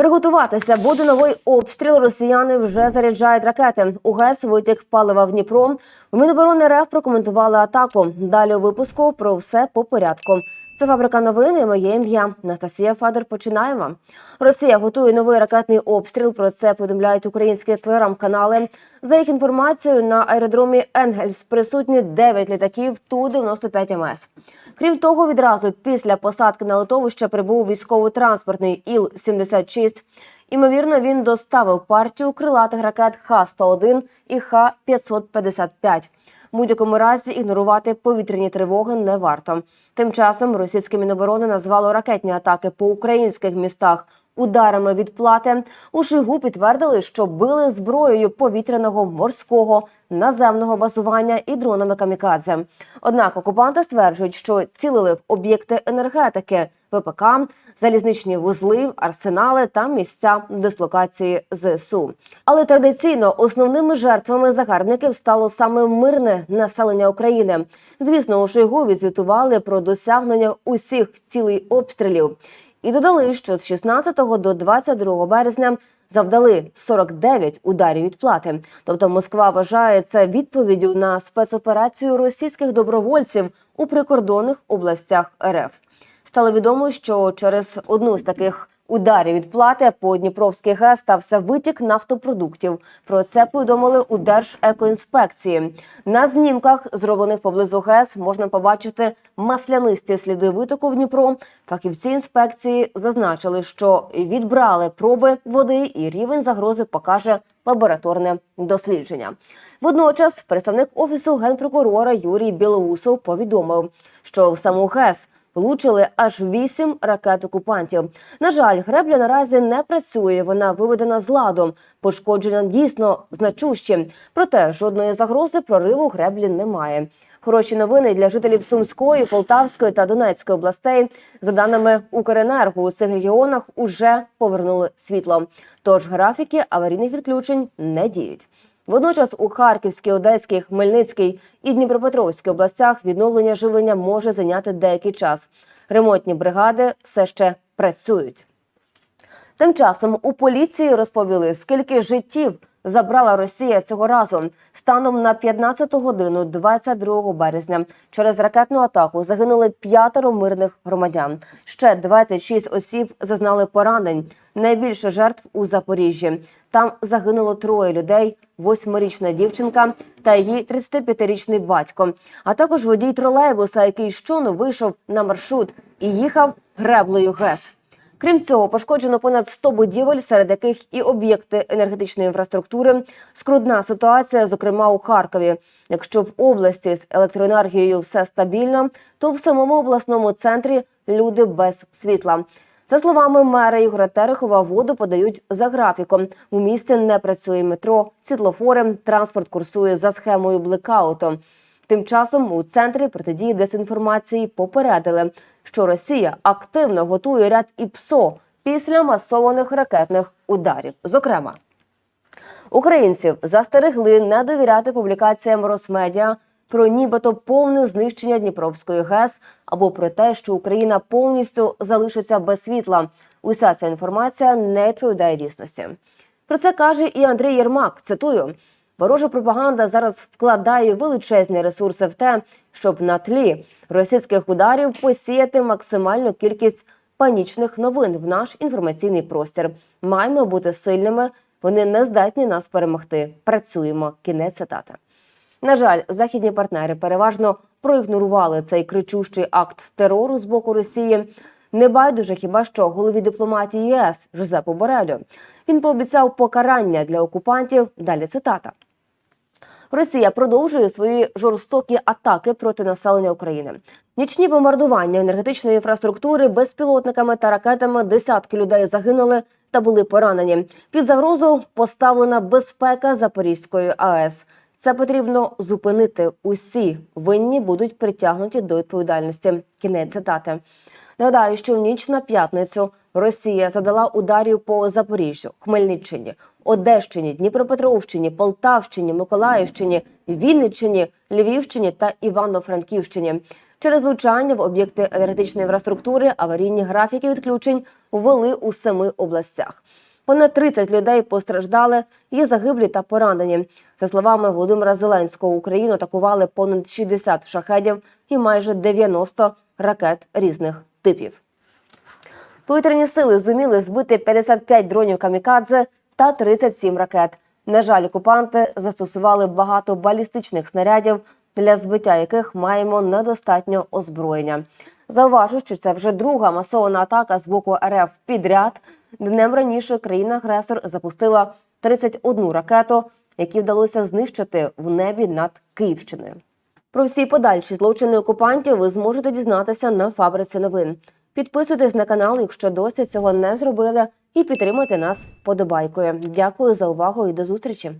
Приготуватися буде новий обстріл. Росіяни вже заряджають ракети. У ГЕС витік палива в Дніпро. У Міноборони РФ прокоментували атаку. Далі у випуску про все по порядку. Це фабрика новин і моє ім'я. Настасія Федор. Починаємо. Росія готує новий ракетний обстріл. Про це повідомляють українські телеграм-канали. За їх інформацією, на аеродромі Енгельс присутні 9 літаків Ту-95 МС. Крім того, відразу після посадки на литовище прибув військово-транспортний Іл-76. Імовірно, він доставив партію крилатих ракет Х-101 і Х-555. Будь-якому разі ігнорувати повітряні тривоги не варто. Тим часом російське міноборони назвало ракетні атаки по українських містах ударами від плати. У Шойгу підтвердили, що били зброєю повітряного, морського, наземного базування і дронами камікадзе. Однак окупанти стверджують, що цілили в об'єкти енергетики, ВПК, залізничні вузли, арсенали та місця дислокації ЗСУ. Але традиційно основними жертвами загарбників стало саме мирне населення України. Звісно, у Шойгу відзвітували про досягнення усіх цілей обстрілів і додали, що з 16 до 22 березня завдали 49 ударів відплати. Тобто Москва вважає це відповіддю на спецоперацію російських добровольців у прикордонних областях РФ. Стало відомо, що через одну з таких ударів від плати по Дніпровській ГЕС стався витік нафтопродуктів. Про це повідомили у Держекоінспекції. На знімках, зроблених поблизу ГЕС, можна побачити маслянисті сліди витоку в Дніпро. Фахівці інспекції зазначили, що відбрали проби води, і рівень загрози покаже лабораторне дослідження. Водночас, представник офісу генпрокурора Юрій Білоусов повідомив, що в саму ГЕС влучили аж вісім ракет окупантів. На жаль, гребля наразі не працює. Вона виведена з ладу. Пошкодження дійсно значущі. Проте жодної загрози прориву греблі немає. Хороші новини для жителів Сумської, Полтавської та Донецької областей. За даними Укренерго, у цих регіонах уже повернули світло. Тож графіки аварійних відключень не діють. Водночас у Харківській, Одеській, Хмельницькій і Дніпропетровській областях відновлення живлення може зайняти деякий час. Ремонтні бригади все ще працюють. Тим часом у поліції розповіли, скільки життів забрала Росія цього разу. Станом на 15 годину 22 березня через ракетну атаку загинули п'ятеро мирних громадян. Ще 26 осіб зазнали поранень. Найбільше жертв у Запоріжжі. Там загинуло троє людей: восьмирічна дівчинка та її 35-річний батько, а також водій тролейбуса, який щойно вийшов на маршрут і їхав греблею ГЕС. Крім цього, пошкоджено понад 100 будівель, серед яких і об'єкти енергетичної інфраструктури. Скрудна ситуація, зокрема у Харкові. Якщо в області з електроенергією все стабільно, то в самому обласному центрі люди без світла. За словами мера Ігоря Терехова, воду подають за графіком. У місті не працює метро, світлофори, транспорт курсує за схемою блекауту. Тим часом у центрі протидії дезінформації попередили, що Росія активно готує ряд ІПСО після масованих ракетних ударів. Зокрема, українців застерегли не довіряти публікаціям Росмедіа про нібито повне знищення Дніпровської ГЕС або про те, що Україна повністю залишиться без світла. Уся ця інформація не відповідає дійсності. Про це каже і Андрій Єрмак. Цитую. Ворожа пропаганда зараз вкладає величезні ресурси в те, щоб на тлі російських ударів посіяти максимальну кількість панічних новин в наш інформаційний простір. Маємо бути сильними. Вони не здатні нас перемогти. Працюємо. Кінець цитати. На жаль, західні партнери переважно проігнорували цей кричущий акт терору з боку Росії. Не байдуже хіба що голові дипломатії ЄС Жозепу Борелю. Він пообіцяв покарання для окупантів. Далі цитата. Росія продовжує свої жорстокі атаки проти населення України. Нічні бомбардування енергетичної інфраструктури безпілотниками та ракетами десятки людей загинули та були поранені. Під загрозу поставлена безпека Запорізької АЕС. Це потрібно зупинити. Усі винні будуть притягнуті до відповідальності. Кінець цитати. Нагадаю, що в ніч на п'ятницю Росія задала ударів по Запоріжжю, Хмельниччині, Одещині, Дніпропетровщині, Полтавщині, Миколаївщині, Вінниччині, Львівщині та Івано-Франківщині. Через влучання в об'єкти енергетичної інфраструктури аварійні графіки відключень ввели у семи областях. Понад 30 людей постраждали, є загиблі та поранені. За словами Володимира Зеленського, Україну атакували понад 60 шахедів і майже 90 ракет різних типів. Повітряні сили зуміли збити 55 дронів камікадзе та 37 ракет. На жаль, окупанти застосували багато балістичних снарядів, для збиття яких маємо недостатньо озброєння. Зауважу, що це вже друга масована атака з боку РФ підряд. Днем раніше країна-агресор запустила 31 ракету, які вдалося знищити в небі над Київщиною. Про всі подальші злочини окупантів ви зможете дізнатися на фабриці новин. Підписуйтесь на канал, якщо досі цього не зробили, і підтримайте нас вподобайкою. Дякую за увагу і до зустрічі.